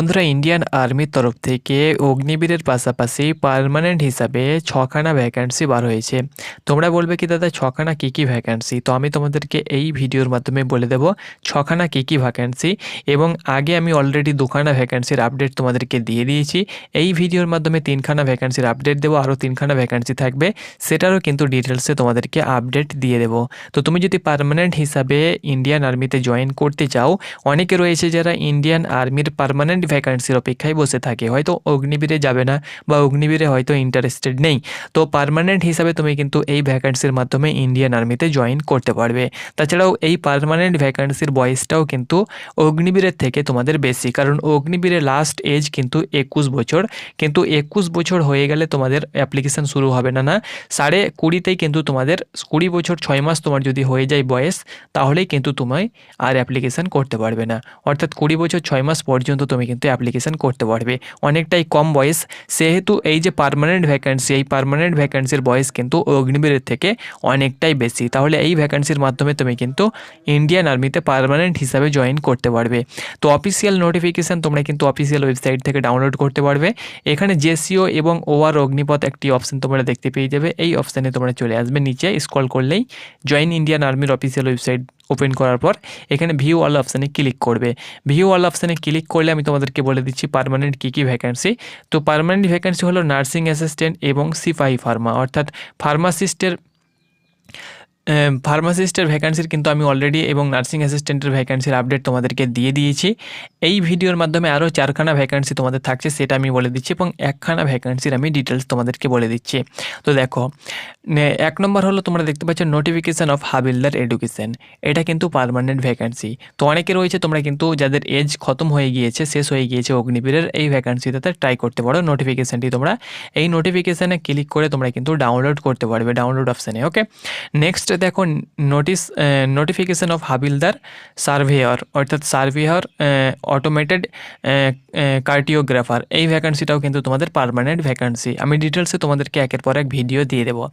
বন্ধুরা ইন্ডিয়ান আর্মির তরফ থেকে অগ্নিবীরের পাশাপাশি পার্মানেন্ট হিসাবে ছখানা ভ্যাকান্সি বার হয়েছে। তোমরা বলবে কি, দাদা, ছখানা কী কী ভ্যাকান্সি তো আমি তোমাদেরকে এই ভিডিওর মাধ্যমে বলে দেব, ছখানা কী কী ভ্যাকান্সি এবং আগে আমি অলরেডি দুখানা ভ্যাকান্সির আপডেট তোমাদেরকে দিয়ে দিয়েছি। এই ভিডিওর মাধ্যমে তিনখানা ভ্যাকান্সির আপডেট দেবো, আরও তিনখানা ভ্যাকান্সি থাকবে, সেটারও কিন্তু ডিটেলসে তোমাদেরকে আপডেট দিয়ে দেবো। তো তুমি যদি পারমানেন্ট হিসাবে ইন্ডিয়ান আর্মিতে জয়েন করতে চাও, অনেকে রয়েছে যারা ইন্ডিয়ান আর্মির পার্মানেন্ট ভ্যাকান্সির অপেক্ষায় বসে থাকে। হয়তো অগ্নিবীরে যাবে না বা অগ্নিবীরে হয়তো ইন্টারেস্টেড নেই। তো পারমানেন্ট হিসাবে তুমি কিন্তু এই ভ্যাকান্সির মাধ্যমে ইন্ডিয়ান আর্মিতে জয়েন করতে পারবে। তাছাড়াও এই পারমানেন্ট ভ্যাকান্সির বয়সটাও কিন্তু অগ্নিবীরের থেকে তোমাদের বেশি। কারণ অগ্নিবীরের লাস্ট এজ কিন্তু একুশ বছর। কিন্তু একুশ বছর হয়ে গেলে তোমাদের অ্যাপ্লিকেশান শুরু হবে না না। সাড়ে কুড়িতেই কিন্তু তোমাদের কুড়ি বছর ছয় মাস তোমার যদি হয়ে যায় বয়স, তাহলেই কিন্তু তুমি আর অ্যাপ্লিকেশান করতে পারবে না। অর্থাৎ কুড়ি বছর ছয় মাস পর্যন্ত তুমি কিন্তু অ্যাপ্লিকেশান করতে পারবে। অনেকটাই কম বয়স, সেহেতু এই যে পার্মানেন্ট ভ্যাকান্সি এই পার্মানেন্ট ভ্যাকান্সির বয়স কিন্তু অগ্নিবীরের থেকে অনেকটাই বেশি। তাহলে এই ভ্যাকান্সির মাধ্যমে তুমি কিন্তু ইন্ডিয়ান আর্মিতে পার্মানেন্ট হিসাবে জয়েন করতে পারবে। তো অফিসিয়াল নোটিফিকেশান তোমরা কিন্তু অফিসিয়াল ওয়েবসাইট থেকে ডাউনলোড করতে পারবে। এখানে জেসিও এবং ওআর অগ্নিপথ একটি অপশন তোমরা দেখতে পেয়ে যাবে। এই অপশানে তোমরা চলে আসবে। নিচে স্ক্রল করলেই জয়েন ইন্ডিয়ান আর্মির অফিসিয়াল ওয়েবসাইট ওপেন করার পর, এখানে ভিউ অল অপশানে ক্লিক করবে। ভিউ অল অপশানে ক্লিক করলে আমি তোমাদেরকে বলে দিচ্ছি পারমানেন্ট কী কী ভ্যাকান্সি তো পারমানেন্ট ভ্যাকান্সি হলো নার্সিং অ্যাসিস্ট্যান্ট এবং সিপাহি ফার্মা অর্থাৎ ফার্মাসিস্টের ফার্মাসিস্টের ভ্যাকান্সির কিন্তু আমি অলরেডি এবং নার্সিং অ্যাসিস্ট্যান্টের ভ্যাকান্সির আপডেট তোমাদেরকে দিয়ে দিয়েছি। এই ভিডিওর মাধ্যমে আরও চারখানা ভ্যাকান্সি তোমাদের থাকছে, সেটা আমি বলে দিচ্ছি এবং একখানা ভ্যাকান্সির আমি ডিটেলস তোমাদেরকে বলে দিচ্ছি। তো দেখো এক নম্বর হলো তোমরা দেখতে পাচ্ছ নোটিফিকেশান অফ হাবিলদার এডুকেশন এটা কিন্তু পারমানেন্ট ভ্যাকান্সি তো অনেকে রয়েছে, তোমরা কিন্তু যাদের এজ খতম হয়ে গিয়েছে, শেষ হয়ে গিয়েছে অগ্নিবীরের, এই ভ্যাকান্সিটাতে ট্রাই করতে পারো। নোটিফিকেশানটি তোমরা এই নোটিফিকেশানে ক্লিক করে তোমরা কিন্তু ডাউনলোড করতে পারবে ডাউনলোড অপশানে ওকে নেক্সট দেখো notice notification of havildar surveyor অর্থাৎ সার্ভেয়র অটোমেটেড কার্টিওগ্রাফার এই ভ্যাকান্সিটাও কিন্তু তোমাদের পারমানেন্ট ভ্যাকান্সি আমি ডিটেলসে তোমাদেরকে একের পর এক ভিডিও দিয়ে দেবো।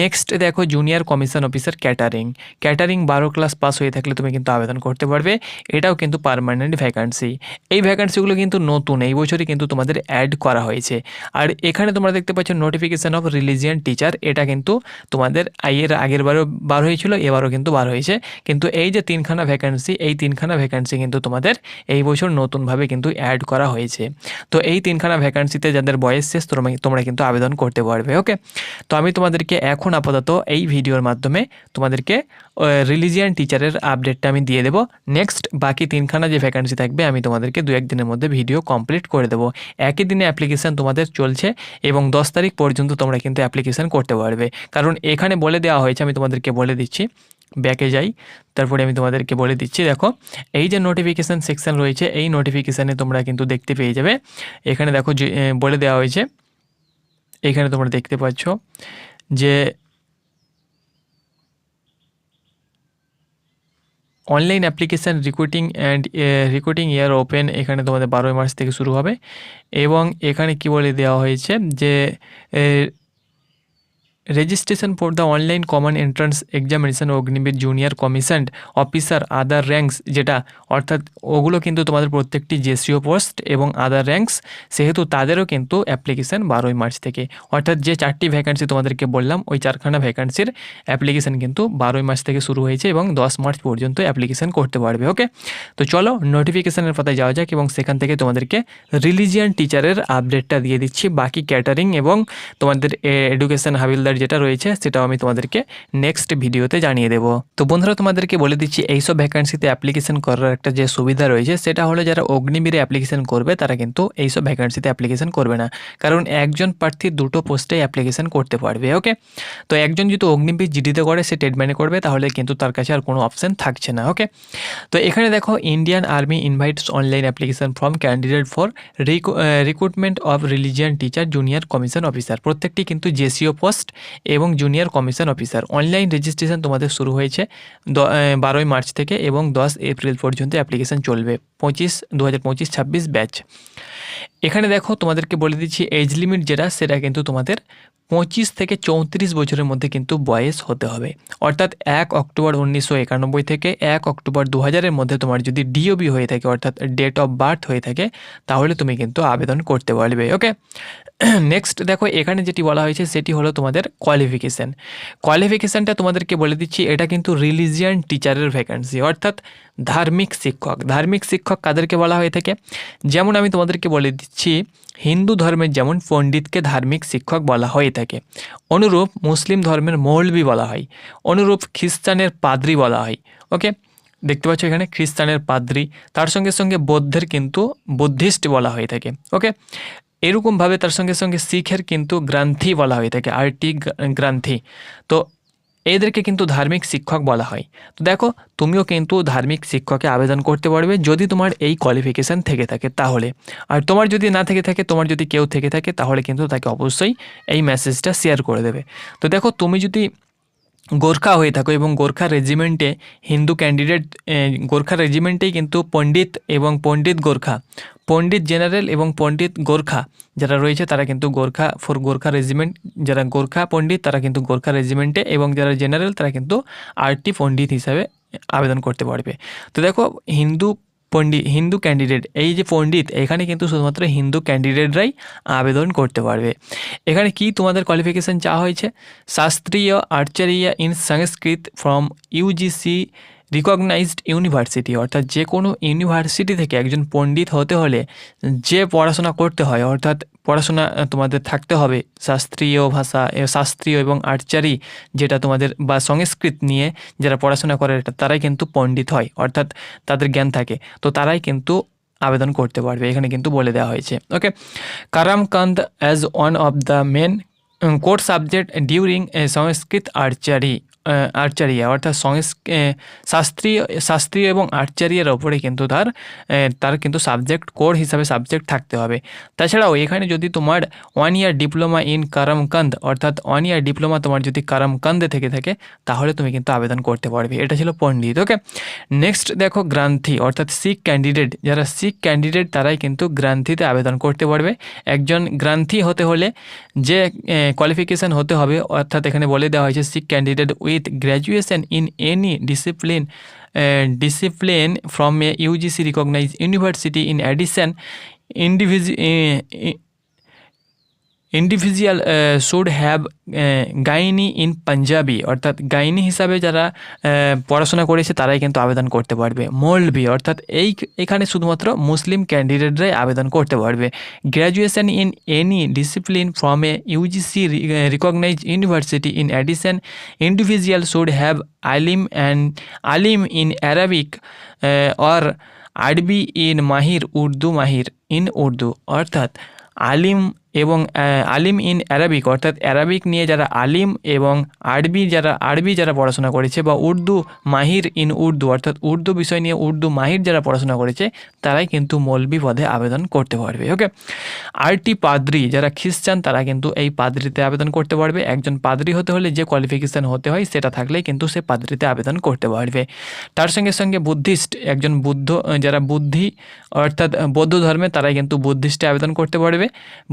নেক্সট দেখো junior commission officer catering catering বারো ক্লাস পাস হয়ে থাকলে তুমি কিন্তু আবেদন করতে পারবে। এটাও কিন্তু পারমানেন্ট ভ্যাকান্সি এই ভ্যাকান্সিগুলো কিন্তু নতুন, এই বছরই কিন্তু তোমাদের অ্যাড করা হয়েছে। আর এখানে তোমরা দেখতে পাচ্ছ নোটিফিকেশান অফ রিলিজিয়ান টিচার এটা কিন্তু তোমাদের আইয়ের আগের বারও বার হয়েছিল, এবারও কিন্তু বার হয়েছে। কিন্তু এই যে তিনখানা ভ্যাকেন্সি এই তিনখানা ভ্যাকেন্সি কিন্তু তোমাদের এই বছর নতুনভাবে কিন্তু অ্যাড করা হয়েছে। তো এই তিনখানা ভ্যাকেন্সিতে যাদের বয়স শেষ, তোমরা কিন্তু আবেদন করতে পারবে ওকে তো আমি তোমাদেরকে এখন আপাতত এই ভিডিওর মাধ্যমে তোমাদেরকে রিলিজিয়ান টিচারের আপডেটটা আমি দিয়ে দেবো। নেক্সট বাকি তিনখানা যে ভ্যাকান্সি থাকবে, আমি তোমাদেরকে দু একদিনের মধ্যে ভিডিও কমপ্লিট করে দেবো। একই দিনে অ্যাপ্লিকেশান তোমাদের চলছে এবং দশ তারিখ পর্যন্ত তোমরা কিন্তু অ্যাপ্লিকেশান করতে পারবে। কারণ এখানে বলে দেওয়া হয়েছে, আমি তোমাদেরকে বলে দিচ্ছি ব্যাকে যাই। তারপরে আমি তোমাদেরকে বলে দিচ্ছি, দেখো, এই যে নোটিফিকেশান সেকশান রয়েছে, এই নোটিফিকেশানে তোমরা কিন্তু দেখতে পেয়ে যাবে। এখানে দেখো বলে দেওয়া হয়েছে, এখানে তোমরা দেখতে পাচ্ছ যে online application recruiting and recruiting year open এখানে তোমাদের বারোই মার্চ থেকে শুরু হবে। এবং এখানে কি বলে দেওয়া হয়েছে যে registration for the online common entrance examination Agniveer junior commissioned officer other ranks যেটা, অর্থাৎ ওগুলো কিন্তু তোমাদের প্রত্যেকটি জেসিও পোস্ট এবং আদার র্যাঙ্কস সেহেতু তাদেরও কিন্তু অ্যাপ্লিকেশান বারোই মার্চ থেকে। অর্থাৎ যে চারটি ভ্যাকান্সি তোমাদেরকে বললাম, ওই চারখানা ভ্যাকান্সির অ্যাপ্লিকেশান কিন্তু বারোই মার্চ থেকে শুরু হয়েছে এবং দশ মার্চ পর্যন্ত অ্যাপ্লিকেশান করতে পারবে ওকে তো চলো নোটিফিকেশানের পাতায় যাওয়া যাক এবং সেখান থেকে তোমাদেরকে রিলিজিয়ান টিচারের আপডেটটা দিয়ে দিচ্ছি। বাকি ক্যাটারিং এবং তোমাদের এডুকেশন হাবিলদার ফিচার যেটা রয়েছে, সেটাও আমি তোমাদেরকে নেক্সট ভিডিওতে জানিয়ে দেবো। তো বন্ধুরা, তোমাদেরকে বলে দিচ্ছি, এইসব ভ্যাকান্সিতে অ্যাপ্লিকেশন করার একটা যে সুবিধা রয়েছে, সেটা হলো যারা অগ্নিবীরে অ্যাপ্লিকেশন করবে, তারা কিন্তু এইসব ভ্যাকান্সিতে অ্যাপ্লিকেশন করবে না। কারণ একজন প্রার্থী দুটো পোস্টে অ্যাপ্লিকেশন করতে পারবে ওকে তো একজন যদি অগ্নিবীর জিডিতে করে, সে টেডম্যানে করবে, তাহলে কিন্তু তার কাছে আর কোনো অপশান থাকছে না ওকে তো এখানে দেখো Indian army invites online application form candidate for recruitment of religion teacher junior commission officer প্রত্যেকটি কিন্তু জেসিও পোস্ট এবং junior commission officer online registration তোমাদের শুরু হয়েছে বারোই মার্চ থেকে এবং দশ এপ্রিল পর্যন্ত অ্যাপ্লিকেশন চলবে। পঁচিশ দু হাজার পঁচিশ, ছাব্বিশ ব্যাচ এখানে দেখো তোমাদেরকে বলে দিচ্ছি এজ লিমিট যেটা, সেটা কিন্তু তোমাদের পঁচিশ থেকে চৌত্রিশ বছরের মধ্যে কিন্তু বয়স হতে হবে। অর্থাৎ এক অক্টোবর উনিশশো একানব্বই থেকে এক অক্টোবর দু হাজারের মধ্যে তোমার যদি ডিওবি হয়ে থাকে, অর্থাৎ ডেট অফ বার্থ হয়ে থাকে, তাহলে তুমি কিন্তু আবেদন করতে পারবে ওকে নেক্সট দেখো, এখানে যেটি বলা হয়েছে, সেটি হলো তোমাদের কোয়ালিফিকেশান কোয়ালিফিকেশানটা তোমাদেরকে বলে দিচ্ছি, এটা কিন্তু রিলিজিয়ান টিচারের ভ্যাকান্সি অর্থাৎ ধার্মিক শিক্ষক। ধার্মিক শিক্ষক কাদেরকে বলা হয়ে থাকে? যেমন আমি তোমাদেরকে বলে দিচ্ছি হিন্দু ধর্মের যেমন পণ্ডিতকে ধার্মিক শিক্ষক বলা হয়ে থাকে, অনুরূপ মুসলিম ধর্মের মৌলবি বলা হয়, অনুরূপ খ্রিস্টানের পাদ্রি বলা হয়, ওকে? দেখতে পাচ্ছ এখানে খ্রিস্টানের পাদ্রি, তার সঙ্গে সঙ্গে বৌদ্ধের কিন্তু বুদ্ধিস্ট বলা হয়ে থাকে, ওকে? এরকমভাবে তার সঙ্গে সঙ্গে শিখের কিন্তু গ্রান্থি বলা হয়ে থাকে, আরটি গ্রান্থি। তো এদেরকে কিন্তু ধার্মিক শিক্ষক বলা হয়। তো দেখো, তুমিও কিন্তু ধার্মিক শিক্ষকে আবেদন করতে পারবে যদি তোমার এই কোয়ালিফিকেশান থেকে থাকে তাহলে। আর তোমার যদি না থেকে থাকে, তোমার যদি কেউ থেকে থাকে, তাহলে কিন্তু তাকে অবশ্যই এই মেসেজটা শেয়ার করে দেবে। তো দেখো, তুমি যদি গোর্খা হয়ে থাকো এবং গোর্খা রেজিমেন্টে হিন্দু ক্যান্ডিডেট গোর্খা রেজিমেন্টেই কিন্তু পণ্ডিত এবং পণ্ডিত গোর্খা। পণ্ডিত জেনারেল এবং পণ্ডিত গোর্খা যারা রয়েছে তারা কিন্তু গোর্খা ফর গোর্খা রেজিমেন্ট যারা গোর্খা পণ্ডিত তারা কিন্তু গোর্খা রেজিমেন্টে এবং যারা জেনারেল তারা কিন্তু আরটি পণ্ডিত হিসাবে আবেদন করতে পারবে। তো দেখো, হিন্দু পণ্ডিত, হিন্দু ক্যান্ডিডেট এই যে পণ্ডিত, এখানে কিন্তু শুধুমাত্র হিন্দু ক্যান্ডিডেটরাই আবেদন করতে পারবে। এখানে কি তোমাদের কোয়ালিফিকেশান চাওয়া হয়েছে? শাস্ত্রীয় Acharya in Sanskrit from UGC recognised university অর্থাৎ যে কোনো ইউনিভার্সিটি থেকে একজন পণ্ডিত হতে হলে যে পড়াশোনা করতে হয়, অর্থাৎ পড়াশোনা তোমাদের থাকতে হবে শাস্ত্রীয় ভাষা শাস্ত্রীয় এবং আর্চারি যেটা তোমাদের বা সংস্কৃত নিয়ে যারা পড়াশোনা করে তারাই কিন্তু পণ্ডিত হয়, অর্থাৎ তাদের জ্ঞান থাকে। তো তারাই কিন্তু আবেদন করতে পারবে, এখানে কিন্তু বলে দেওয়া হয়েছে। Okay Karmakand as one of the main course subject during Sanskrit Acharya. Acharya, অর্থাৎ শাস্ত্রীয় শাস্ত্রীয় এবং আর্চারিয়ার ওপরে কিন্তু তার তার কিন্তু সাবজেক্ট কোর হিসাবে সাবজেক্ট থাকতে হবে। তাছাড়াও এখানে যদি তোমার one year diploma in Karmakand অর্থাৎ ওয়ান ইয়ার ডিপ্লোমা তোমার যদি কারামকান্দে থেকে থাকে, তাহলে তুমি কিন্তু আবেদন করতে পারবে। এটা ছিল পণ্ডিত ওকে নেক্সট দেখো গ্রান্থি, অর্থাৎ শিখ ক্যান্ডিডেট যারা শিখ ক্যান্ডিডেট তারাই কিন্তু গ্রান্থিতে আবেদন করতে পারবে। একজন গ্রান্থি হতে হলে যে কোয়ালিফিকেশান হতে হবে, অর্থাৎ এখানে বলে দেওয়া হয়েছে Sikh candidate with graduation in any discipline uh, discipline from a UGC recognized university in addition individual uh, individual should have Giani in Punjabi অর্থাৎ গাইনি হিসাবে যারা uh, পড়াশোনা করেছে তারাই কিন্তু আবেদন করতে পারবে। মৌলবি অর্থাৎ এই এখানে শুধুমাত্র মুসলিম ক্যান্ডিডেটরাই আবেদন করতে পারবে। Graduation in any discipline from a UGC recognise university in addition individual should have Alim and Alim in Arabic or Arabi in Mahir Urdu Mahir in Urdu অর্থাৎ আলিম এবং আলিম ইন অ্যারাবিক, অর্থাৎ অ্যারাবিক নিয়ে যারা আলিম এবং আরবি যারা আরবি যারা পড়াশোনা করেছে বা উর্দু মাহির ইন উর্দু, অর্থাৎ উর্দু বিষয় নিয়ে উর্দু মাহির যারা পড়াশোনা করেছে, তারাই কিন্তু মৌলবি পদে আবেদন করতে পারবে ওকে আরটি পাদ্রি, যারা খ্রিস্টান, তারা কিন্তু এই পাদ্রিতে আবেদন করতে পারবে। একজন পাদ্রি হতে হলে যে কোয়ালিফিকেশান হতে হয়, সেটা থাকলে কিন্তু সে পাদ্রিতে আবেদন করতে পারবে। তার সঙ্গে সঙ্গে বুদ্ধিস্ট, একজন বুদ্ধ, যারা বুদ্ধি, অর্থাৎ বৌদ্ধ ধর্মে, তারাই কিন্তু বুদ্ধিস্টে আবেদন করতে পারবে।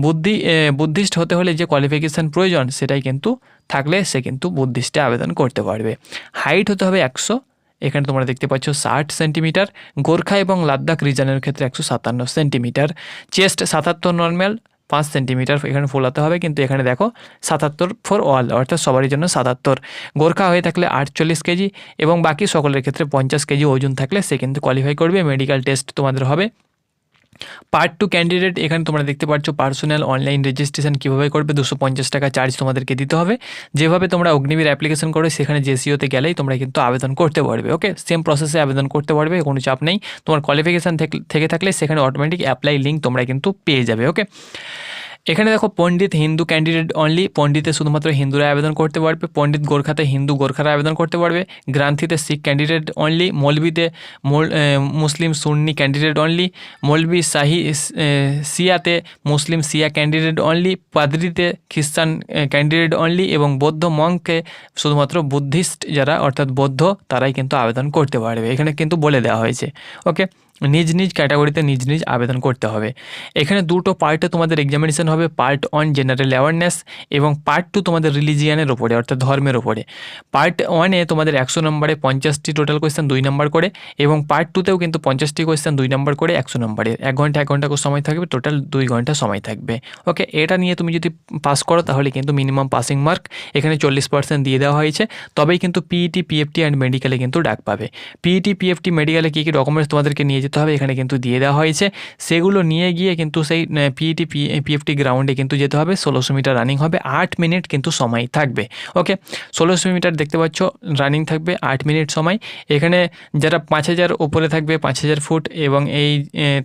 বুদ্ধি বুদ্ধি বুদ্ধিস্ট হতে হলে যে কোয়ালিফিকেশান প্রয়োজন, সেটাই কিন্তু থাকলে সে কিন্তু বুদ্ধিস্টে আবেদন করতে পারবে। হাইট হতে হবে একশো। এখানে তোমরা দেখতে পাচ্ছ ষাট সেন্টিমিটার। গোর্খা এবং লাদ্দাখ রিজনের ক্ষেত্রে একশো সাতান্ন সেন্টিমিটার। চেস্ট সাতাত্তর নর্মাল পাঁচ সেন্টিমিটার এখানে ফোলাতে হবে। কিন্তু এখানে দেখো সাতাত্তর ফর অল অর্থাৎ সবারই জন্য সাতাত্তর। গোর্খা হয়ে থাকলে আটচল্লিশ কেজি এবং বাকি সকলের ক্ষেত্রে পঞ্চাশ কেজি ওজন থাকলে সে কিন্তু কোয়ালিফাই করবে। মেডিকেল টেস্ট তোমাদের হবে। পার্ট টু ক্যান্ডিডেট এখানে তোমরা দেখতে পাচ্ছ পার্সোনাল অনলাইন রেজিস্ট্রেশন কীভাবে করবে, দুশো পঞ্চাশ টাকা চার্জ তোমাদেরকে দিতে হবে। যেভাবে তোমরা অগ্নিবীর অ্যাপ্লিকেশন করো, সেখানে জেসিওতে গেলেই তোমরা কিন্তু আবেদন করতে পারবে ওকে সেম প্রসেসে আবেদন করতে পারবে, কোনো চাপ নেই। তোমার কোয়ালিফিকেশান থেকে থাকলে সেখানে অটোমেটিক অ্যাপ্লাই লিঙ্ক তোমরা কিন্তু পেয়ে যাবে ওকে এখানে দেখো পণ্ডিত হিন্দু ক্যান্ডিডেট অনলি পণ্ডিতে শুধুমাত্র হিন্দুরা আবেদন করতে পারবে, পণ্ডিত গোর্খাতে হিন্দু গোর্খারা আবেদন করতে পারবে, গ্রান্থিতে Sikh candidate only মৌলবিতে Muslim Sunni candidate only Maulvi শাহি সিয়াতে মুসলিম সিয়া ক্যান্ডিডেট অনলি পাদ্রিতে খ্রিস্টান ক্যান্ডিডেট অনলি এবং বৌদ্ধ মঙ্কে শুধুমাত্র বুদ্ধিস্ট যারা, অর্থাৎ বৌদ্ধ, তারাই কিন্তু আবেদন করতে পারবে। এখানে কিন্তু বলে দেওয়া হয়েছে। ওকে নিজ নিজ ক্যাটাগরিতে নিজ নিজ আবেদন করতে হবে। এখানে দুটো পার্টে তোমাদের এক্সামিনেশন হবে পার্ট ওয়ান জেনারেল অ্যাওয়ারনেস এবং পার্ট টু তোমাদের রিলিজিয়ানের ওপরে অর্থাৎ ধর্মের ওপরে পার্ট ওয়ানে তোমাদের একশো নম্বরে পঞ্চাশটি টোটাল কোয়েশ্চেন দুই নম্বর করে এবং পার্ট টুতেও কিন্তু পঞ্চাশটি কোয়েশ্চেন দুই নম্বর করে একশো নম্বরে এক ঘণ্টা এক ঘণ্টা সময় থাকবে টোটাল দুই ঘণ্টা সময় থাকবে। ওকে এটা নিয়ে তুমি যদি পাস করো তাহলে কিন্তু মিনিমাম পাসিং মার্ক এখানে চল্লিশ পার্সেন্ট দিয়ে দেওয়া হয়েছে। তবেই কিন্তু পিইটি পিএফটি অ্যান্ড মেডিকেলে কিন্তু ডাক পাবে। পিইটি পিএফটি মেডিকেলে কী কী ডকুমেন্টস তোমাদেরকে নিয়ে যেতে হবে, এখানে কিন্তু দিয়ে দেওয়া হয়েছে। সেগুলো নিয়ে গিয়ে কিন্তু সেই পিইটি পিএফটি গ্রাউন্ডে কিন্তু যেতে হবে। ষোলোশো মিটার রানিং হবে, আট মিনিট কিন্তু সময় থাকবে। ওকে ষোলোশো মিটার দেখতে পাচ্ছ রানিং থাকবে, আট মিনিট সময়। এখানে যারা পাঁচ হাজার ওপরে থাকবে, পাঁচ হাজার ফুট এবং এই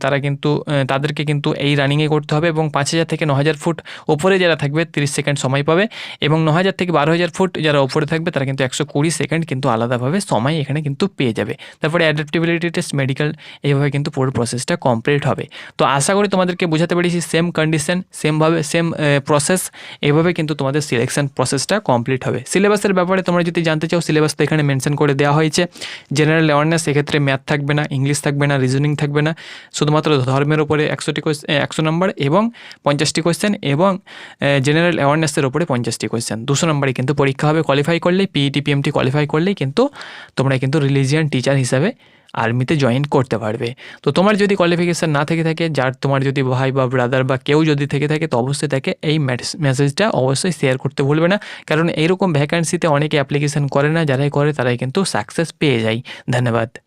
তারা কিন্তু তাদেরকে কিন্তু এই রানিংয়ে করতে হবে এবং পাঁচ হাজার থেকে ন হাজার ফুট ওপরে যারা থাকবে, তিরিশ সেকেন্ড সময় পাবে এবং ন হাজার থেকে বারো হাজার ফুট যারা ওপরে থাকবে, তারা কিন্তু একশো কুড়ি সেকেন্ড কিন্তু আলাদাভাবে সময় এখানে কিন্তু পেয়ে যাবে। তারপরে অ্যাডাপ্টিবিলিটি টেস্ট মেডিকেল এইভাবে কিন্তু পুরো প্রসেসটা কমপ্লিট হবে। তো আশা করি তোমাদেরকে বোঝাতে পেরেছি সেম কন্ডিশন সেমভাবে সেম প্রসেস এভাবে কিন্তু তোমাদের সিলেকশন প্রসেসটা কমপ্লিট হবে। সিলেবাসের ব্যাপারে তোমরা যদি জানতে চাও সিলেবাস তো এখানে মেনশন করে দেওয়া হয়েছে। জেনারেল অ্যাওয়ারনেস এক্ষেত্রে ম্যাথ থাকবে না ইংলিশ থাকবে না রিজনিং থাকবে না। শুধুমাত্র ধর্মের উপরে একশোটি একশো নম্বর এবং পঞ্চাশটি কোয়েশ্চেন এবং জেনারেল অ্যাওয়ারনেসের উপরে পঞ্চাশটি কোয়েশ্চেন দুশো নম্বরে কিন্তু পরীক্ষা হবে কোয়ালিফাই করলেই পিইটি পিএমটি কোয়ালিফাই করলেই কিন্তু তোমরা কিন্তু রিলিজিয়ান টিচার হিসাবে আর্মিতে জয়েন করতে পারবে। তো তোমার যদি কোয়ালিফিকেশান না থেকে থাকে, যার তোমার যদি ভাই বা ব্রাদার বা কেউ যদি থেকে থাকে, তো অবশ্যই তাকে এই মেসেজটা অবশ্যই শেয়ার করতে ভুলবে না। কারণ এইরকম ভ্যাকান্সিতে অনেকে অ্যাপ্লিকেশান করে না, যারাই করে তারাই কিন্তু সাকসেস পেয়ে যায়। ধন্যবাদ।